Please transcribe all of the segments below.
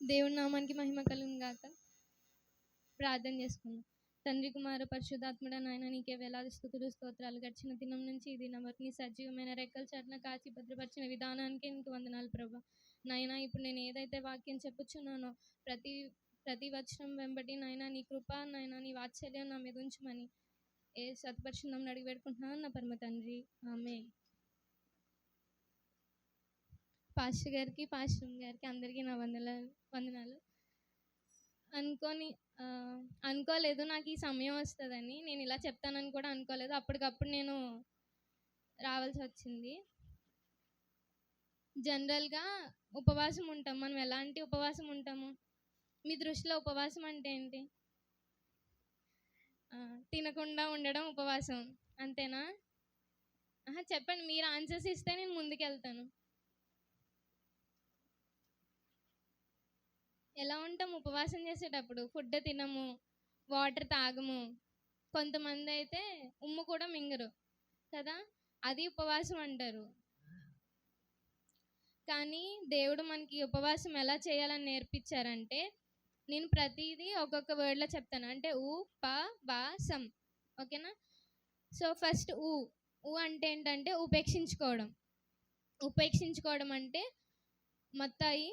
దేవుని నామానికి మహిమ కలుగును గాక. ప్రార్థన చేసుకుందాం. తండ్రి కుమార పరిశుద్ధాత్ముడ నాయన నీకే వేలాది స్థుతులు స్తోత్రాలు. గడిచిన దినం నుంచి ఇది నవర్ని నీ సజీవమైన రెక్కల చరణ కాచి భద్రపరిచిన విధానానికి నీకు వందనాలు ప్రభా. నాయన ఇప్పుడు నేను ఏదైతే వాక్యం చెప్పుచున్నానో ప్రతి ప్రతి వచనం వెంబడి నాయన నీ కృప నాయన నీ వాత్సల్యం నా మీద ఉంచమని ఏ సత్పరిశుద్ధం అడిగి పెట్టుకుంటున్నాను నా పరమ తండ్రి. ఆమె పాస్టర్ గారికి పాస్టర్ గారికి అందరికీ నా వందనాలు వందనాలు. అనుకోని అనుకోలేదు. నాకు ఈ సమయం వస్తుందని. నేను ఇలా చెప్తానని కూడా అనుకోలేదు. అప్పటికప్పుడు నేను రావాల్సి వచ్చింది. జనరల్గా ఉపవాసం ఉంటాం. మనం ఎలాంటి ఉపవాసం ఉంటాము? మీ దృష్టిలో ఉపవాసం అంటే ఏంటి? తినకుండా ఉండడం ఉపవాసం. అంతేనా? ఆహా, చెప్పండి. మీరు ఆన్సర్స్ ఇస్తే నేను ముందుకెళ్తాను. ఎలా ఉంటాం ఉపవాసం చేసేటప్పుడు? ఫుడ్ తినము వాటర్ తాగము. కొంతమంది అయితే ఉమ్ము కూడా మింగరు కదా? అది ఉపవాసం అంటారు. కానీ దేవుడు మనకి ఉపవాసం ఎలా చేయాలని నేర్పించారంటే నేను ప్రతిదీ ఒక్కొక్క వర్డ్లో చెప్తాను. అంటే ఊ ప వా సం. ఓకేనా? సో ఫస్ట్ ఊ. ఊ అంటే ఏంటంటే ఉపేక్షించుకోవడం. ఉపేక్షించుకోవడం అంటే మత్తాయి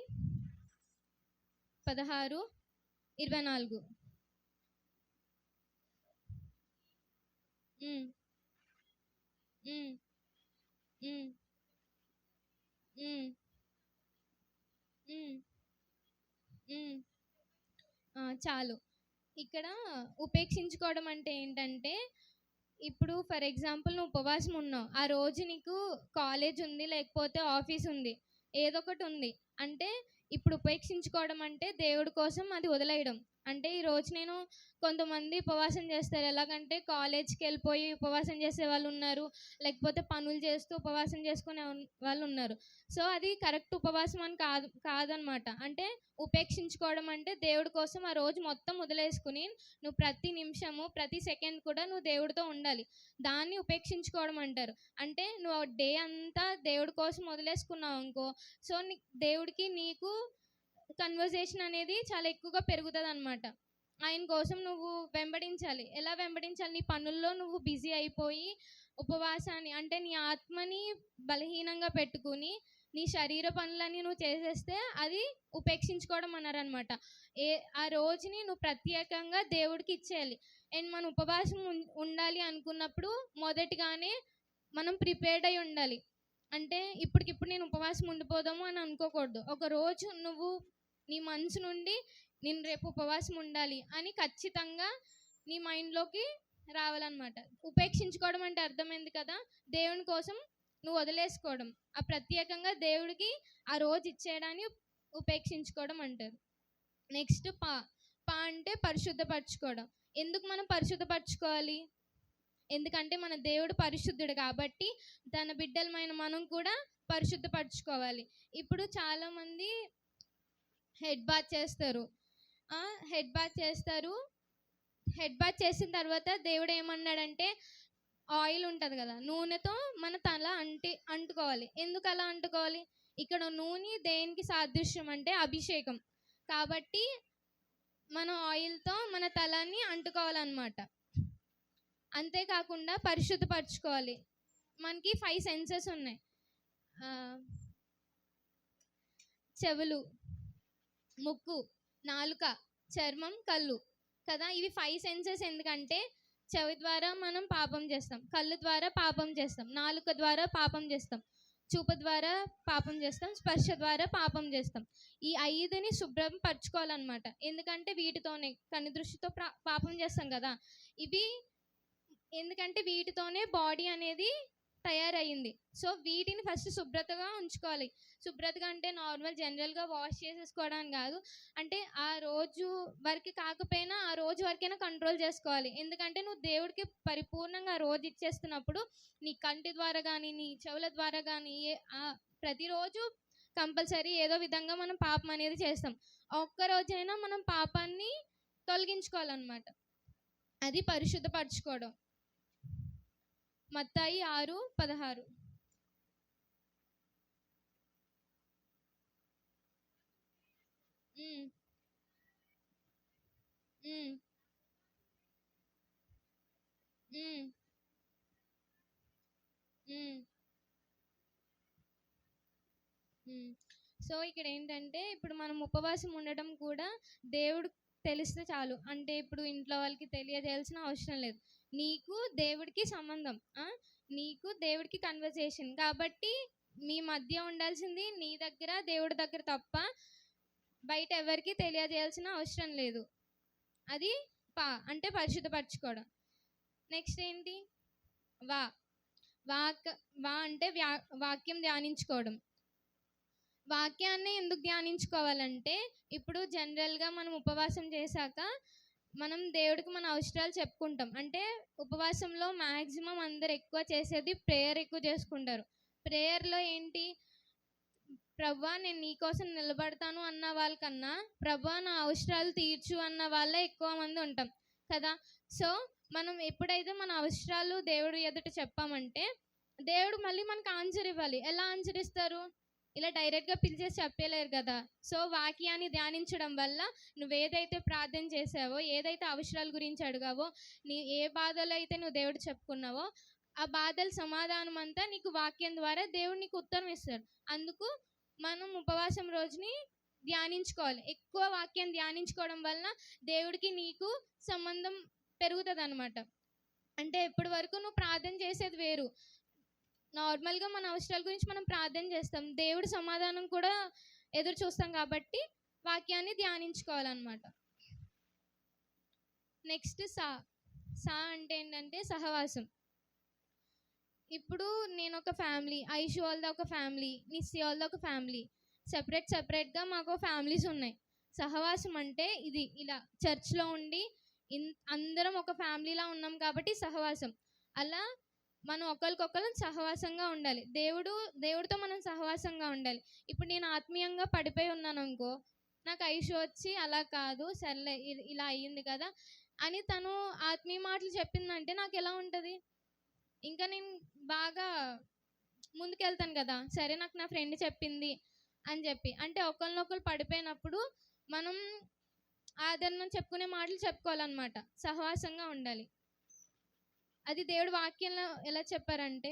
పదహారు ఇరవై నాలుగు. చాలు. ఇక్కడ ఉపేక్షించుకోవడం అంటే ఏంటంటే ఇప్పుడు ఫర్ ఎగ్జాంపుల్ నువ్వు ఉపవాసం ఉన్నావు. ఆ రోజు నీకు కాలేజ్ ఉంది లేకపోతే ఆఫీస్ ఉంది. ఏదో ఒకటి ఉంది. అంటే ఇప్పుడు ఉపేక్షించుకోవడం అంటే దేవుడి కోసం అది వదిలేయడం. అంటే ఈ రోజు నేను కొంతమంది ఉపవాసం చేస్తారు. ఎలాగంటే కాలేజ్కి వెళ్ళిపోయి ఉపవాసం చేసే వాళ్ళు ఉన్నారు. లేకపోతే పనులు చేస్తూ ఉపవాసం చేసుకునే వాళ్ళు ఉన్నారు. సో అది కరెక్ట్ ఉపవాసం అని కాదు కాదనమాట. అంటే ఉపేక్షించుకోవడం అంటే దేవుడి కోసం ఆ రోజు మొత్తం వదిలేసుకుని నువ్వు ప్రతి నిమిషము ప్రతి సెకండ్ కూడా నువ్వు దేవుడితో ఉండాలి. దాన్ని ఉపేక్షించుకోవడం అంటారు. అంటే నువ్వు డే అంతా దేవుడి కోసం వదిలేసుకున్నావు అనుకో సో నీ దేవుడికి నీకు కన్వర్జేషన్ అనేది చాలా ఎక్కువగా పెరుగుతుంది అనమాట ఆయన కోసం నువ్వు వెంబడించాలి. ఎలా వెంబడించాలి? నీ పనుల్లో నువ్వు బిజీ అయిపోయి ఉపవాసాన్ని అంటే నీ ఆత్మని బలహీనంగా పెట్టుకుని నీ శరీర పనులన్నీ నువ్వు చేసేస్తే అది ఉపేక్షించుకోవడం అన్నారనమాట ఏ ఆ రోజుని నువ్వు ప్రత్యేకంగా దేవుడికి ఇచ్చేయాలి. అండ్ మనం ఉపవాసం ఉం- ఉండాలి అనుకున్నప్పుడు మొదటిగానే మనం ప్రిపేర్డ్ అయి ఉండాలి. అంటే ఇప్పటికిప్పుడు నేను ఉపవాసం ఉండిపోదాము అని అనుకోకూడదు. ఒక రోజు నువ్వు నీ మనసు నుండి నేను రేపు ఉపవాసం ఉండాలి అని ఖచ్చితంగా నీ మైండ్లోకి రావాలన్నమాట. ఉపేక్షించుకోవడం అంటే అర్థమైంది కదా? దేవుని కోసం నువ్వు వదిలేసుకోవడం. ఆ ప్రత్యేకంగా దేవుడికి ఆ రోజు ఇచ్చేయడాన్ని ఉపేక్షించుకోవడం అంటారు. నెక్స్ట్ పా పా అంటే పరిశుద్ధపరచుకోవడం. ఎందుకు మనం పరిశుద్ధపరచుకోవాలి? ఎందుకంటే మన దేవుడు పరిశుద్ధుడు కాబట్టి తన బిడ్డలమైన మనం కూడా పరిశుద్ధపరచుకోవాలి. ఇప్పుడు చాలామంది హెడ్ బాత్ చేస్తారు. హెడ్ బాత్ చేస్తారు. హెడ్ బాత్ చేసిన తర్వాత దేవుడు ఏమన్నాడంటే ఆయిల్ ఉంటుంది కదా నూనెతో మన తల అంటి అంటుకోవాలి. ఎందుకు అలా అంటుకోవాలి? ఇక్కడ నూనె దేనికి సాదృశ్యం అంటే అభిషేకం. కాబట్టి మన ఆయిల్తో మన తలని అంటుకోవాలన్నమాట. అంతేకాకుండా పరిశుద్ధపరచుకోవాలి. మనకి ఫైవ్ సెన్సెస్ ఉన్నాయి. చెవులు. ముక్కు నాలుక చర్మం కళ్ళు. కదా ఇవి ఫైవ్ సెన్సెస్ ఎందుకంటే చెవి ద్వారా మనం పాపం చేస్తాం కళ్ళు ద్వారా పాపం చేస్తాం నాలుక ద్వారా పాపం చేస్తాం చూపు ద్వారా పాపం చేస్తాం స్పర్శ ద్వారా పాపం చేస్తాం. ఈ ఐదుని శుభ్రం పరచుకోవాలన్నమాట. ఎందుకంటే వీటితోనే కన్ను దృష్టితో పాపం చేస్తాం కదా. ఇవి ఎందుకంటే వీటితోనే బాడీ అనేది తయారయ్యింది. సో వీటిని ఫస్ట్ శుభ్రతగా ఉంచుకోవాలి. శుభ్రతగా అంటే నార్మల్ జనరల్గా వాష్ చేసేసుకోవడం కాదు. అంటే ఆ రోజు వరకు కాకపోయినా ఆ రోజు వరకైనా కంట్రోల్ చేసుకోవాలి. ఎందుకంటే నువ్వు దేవుడికి పరిపూర్ణంగా ఆ రోజు ఇచ్చేస్తున్నప్పుడు నీ కంటి ద్వారా కానీ నీ చెవుల ద్వారా కానీ ఆ- ప్రతిరోజు కంపల్సరీ ఏదో విధంగా మనం పాపం అనేది చేస్తాం. ఒక్క రోజైనా మనం పాపాన్ని తొలగించుకోవాలన్నమాట. అది పరిశుద్ధపరచుకోవడం. మత్తాయి ఆరు పదహారు. సో ఇక్కడ ఏంటంటే ఇప్పుడు మనం ఉపవాసం ఉండటం కూడా దేవుడు తెలిస్తే చాలు. అంటే ఇప్పుడు ఇంట్లో వాళ్ళకి తెలియజేయాల్సిన అవసరం లేదు. నీకు దేవుడికి సంబంధం. నీకు దేవుడికి కన్వర్జేషన్. కాబట్టి మీ మధ్య ఉండాల్సింది నీ దగ్గర, దేవుడి దగ్గర తప్ప బయట ఎవరికీ తెలియజేయాల్సిన అవసరం లేదు. అది పా అంటే పరిశుద్ధపరచుకోవడం. నెక్స్ట్ ఏంటి? వా. వాక్ వా అంటే వ్యా వాక్యం ధ్యానించుకోవడం. వాక్యాన్ని ఎందుకు ధ్యానించుకోవాలంటే, ఇప్పుడు జనరల్‌గా మనం ఉపవాసం చేశాక, మనం దేవుడికి మన అవసరాలు చెప్పుకుంటాం. అంటే ఉపవాసంలో మ్యాక్సిమం అందరు ఎక్కువ చేసేది ప్రేయర్ ఎక్కువ చేసుకుంటారు. ప్రేయర్‌లో ఏంటి? ప్రభా నేను నీకోసం నిలబడతాను అన్న వాళ్ళకన్నా, ప్రభువా నా అవసరాలు తీర్చు అన్న వాళ్ళే ఎక్కువ మంది ఉంటాం. కదా! సో, మనం ఎప్పుడైతే మన అవసరాలు దేవుడి ఎదుట చెప్పామంటే, దేవుడు మళ్ళీ మనకు ఆన్సర్ ఇవ్వాలి. ఎలా ఆన్సర్ ఇస్తారు? ఇలా డైరెక్ట్‌గా పిలిచేసి చెప్పలేరు కదా! సో, వాక్యాన్ని ధ్యానించడం వల్ల నువ్వు ఏదైతే ప్రార్థన చేశావో, ఏదైతే అవసరాల గురించి అడిగావో, నీ ఏ బాధలు అయితే నువ్వు దేవుడు చెప్పుకున్నావో, ఆ బాధల సమాధానం అంతా నీకు వాక్యం ద్వారా దేవుడు నీకు ఉత్తరం ఇస్తాడు. అందుకు మనం ఉపవాసం రోజుని ధ్యానించుకోవాలి. ఎక్కువ వాక్యం ధ్యానించుకోవడం వలన దేవుడికి నీకు సంబంధం పెరుగుతుంది అనమాట అంటే ఎప్పటి వరకు నువ్వు ప్రార్థన చేసేది వేరు. నార్మల్‌గా మన అవసరాల గురించి మనం ప్రార్థన చేస్తాం. దేవుడు సమాధానం కూడా ఎదురు చూస్తాం కాబట్టి వాక్యాన్ని ధ్యానించుకోవాలన్నమాట నెక్స్ట్ సా. సా అంటే ఏంటంటే సహవాసం. ఇప్పుడు నేను ఒక ఫ్యామిలీ, ఐషు వాళ్ళది ఒక ఫ్యామిలీ, నిస్సి వాళ్ళది ఒక ఫ్యామిలీ. సెపరేట్ సెపరేట్‌గా మాకు ఫ్యామిలీస్ ఉన్నాయి. సహవాసం అంటే ఇది ఇలా చర్చ్‌లో ఉండి ఇన్ అందరం ఒక ఫ్యామిలీలా ఉన్నాం కాబట్టి సహవాసం. అలా మనం ఒకరికొకరు సహవాసంగా ఉండాలి. దేవుడు దేవుడితో మనం సహవాసంగా ఉండాలి. ఇప్పుడు నేను ఆత్మీయంగా పడిపోయి ఉన్నాను అనుకో నాకు ఐషు వచ్చి అలా కాదు సర్లే ఇలా అయ్యింది కదా! అని తను ఆత్మీయ మాటలు చెప్పిందంటే నాకు ఎలా ఉంటుంది ఇంకా నేను బాగా ముందుకెళ్తాను కదా! సరే నాకు నా ఫ్రెండ్ చెప్పింది అని చెప్పి. అంటే ఒకరినొకరు పడిపోయినప్పుడు మనం ఆదరణ చెప్పుకునే మాటలు చెప్పుకోవాలన్నమాట సహవాసంగా ఉండాలి. అది దేవుడు వాక్యంలో ఎలా చెప్పారంటే,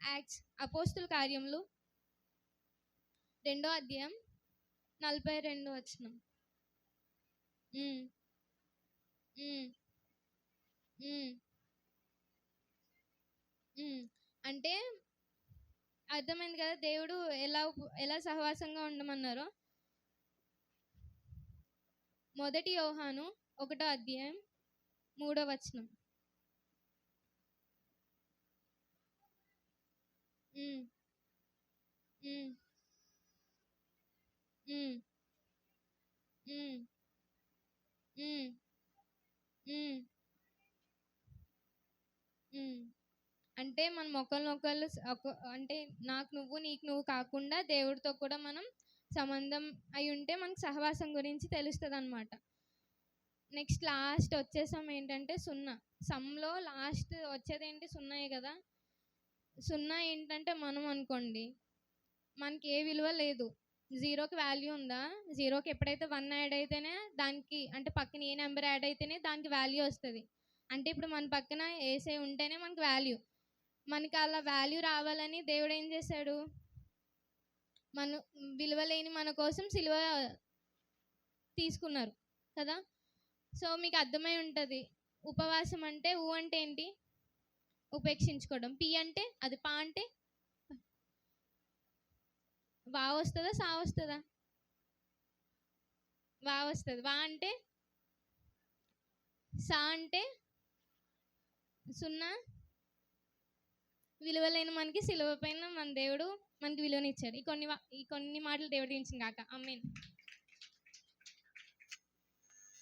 యాక్ట్స్ అపోస్తుల కార్యములు రెండో అధ్యాయం 42 వచనం. వచ్చిన అంటే అర్థమైంది కదా! దేవుడు ఎలా ఎలా సహవాసంగా ఉండమన్నారో. మొదటి యోహాను ఒకటో అధ్యాయం మూడో వచనం. హ్మ్. హ్మ్. హ్మ్. హ్మ్. హ్మ్. హ్మ్. హ్మ్. అంటే మనం ఒకళ్ళనొకళ్ళు స్ ఒక అంటే నాకు నువ్వు, నీకు నువ్వు కాకుండా దేవుడితో కూడా మనం సంబంధం అయి ఉంటే మనకు సహవాసం గురించి తెలుస్తదనమాట. నెక్స్ట్ లాస్ట్ వచ్చేసాం ఏంటంటే సున్నా. సమ్‌లో లాస్ట్ వచ్చేదేంటి సున్నాయే కదా! సున్నా ఏంటంటే మనం అనుకోండి. మనకి ఏ విలువ లేదు. జీరోకి వాల్యూ ఉందా? జీరోకి ఎప్పుడైతే వన్ యాడ్ అయితేనే దానికి అంటే పక్కన ఏ నెంబర్ యాడ్ అయితేనే దానికి వాల్యూ వస్తుంది అంటే ఇప్పుడు మన పక్కన ఏసే ఉంటేనే మనకు వాల్యూ. మనకి అలా వాల్యూ రావాలని దేవుడు ఏం చేశాడు? మన విలువ లేని మన కోసం సిలువ తీసుకున్నారు. కదా! సో, మీకు అర్థమై ఉంటుంది ఉపవాసం అంటే ఊ అంటే ఏంటి? ఉపేక్షించుకోవడం. పి అంటే అది పా అంటే? వా వస్తదా? సా వస్తుందా వా వస్తది. వా అంటే? సా అంటే? సున్నా. విలువ లేని మనకి సిలువ పైన మన దేవుడు మనకి విలువనిచ్చాడు. ఈ కొన్ని ఈ కొన్ని మాటలు దేవుడు ఇచ్చింది కాక అమ్మేన్